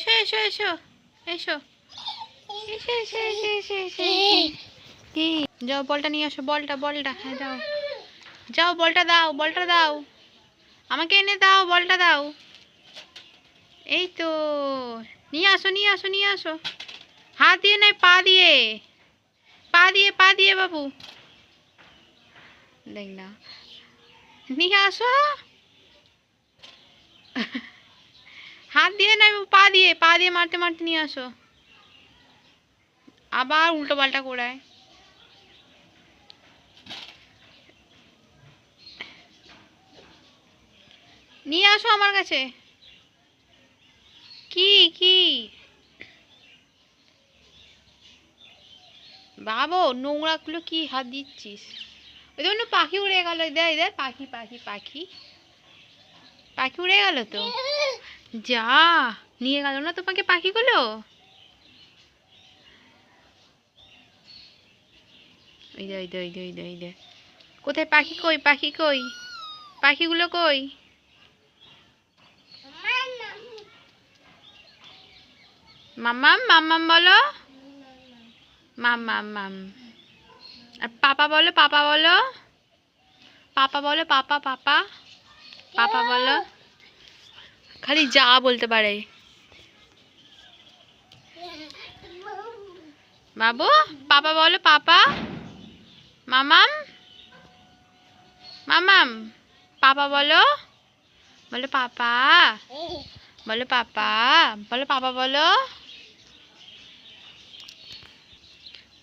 এসো এসো এসো এসো। এসো এসো এসো এসো এসো কি? যাও বলটা নিয়ে আসো বলটা বলটা হ্যাঁ যাও যাও বলটা দাও বলটা দাও। আমাকে এনে দাও বলটা দাও। এই তো নিয়ে আসো নিয়ে আসো নিয়ে আসো। হাত দিয়ে নয় পা দিয়ে। পা দিয়ে পা দিয়ে বাবু। দেখ না। নিয়ে আসো। বাবু, পা দিয়ে মারতে মারতে নিয়ে আসো। আবার উল্টো পাল্টা করায় নিয়ে আসো আমার কাছে। কি কি? বাবু কি হাত দিচ্ছিস? ওই জন্য পাখি উড়ে গেল দেয় পাখি পাখি পাখি। পাখি উড়ে গেল তো? যা, নিয়ে গেল না তোমাকে পাখিগুলো? কোথায় পাখি কই পাখি কই? পাখিগুলো কই? মাম্মাম মাম্মাম বলো। মাম্মাম মাম আর পাপা বলো পাপা বলো। পাপা বলো, পাপা পাপা। পাপা বলো। খালি যা বলতে পারে। বাবু, পাপা বলো, পাপা। মামাম। মামাম, পাপা বলো। বলো, পাপা। বলো পাপা। বলো পাপা বলো।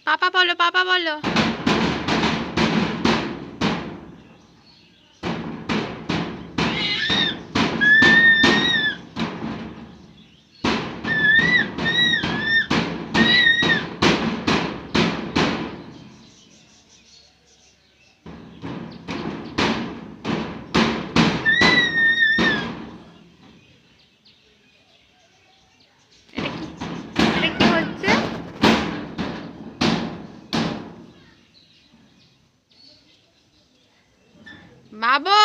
পাপা বলো পাপা বলো। বাবু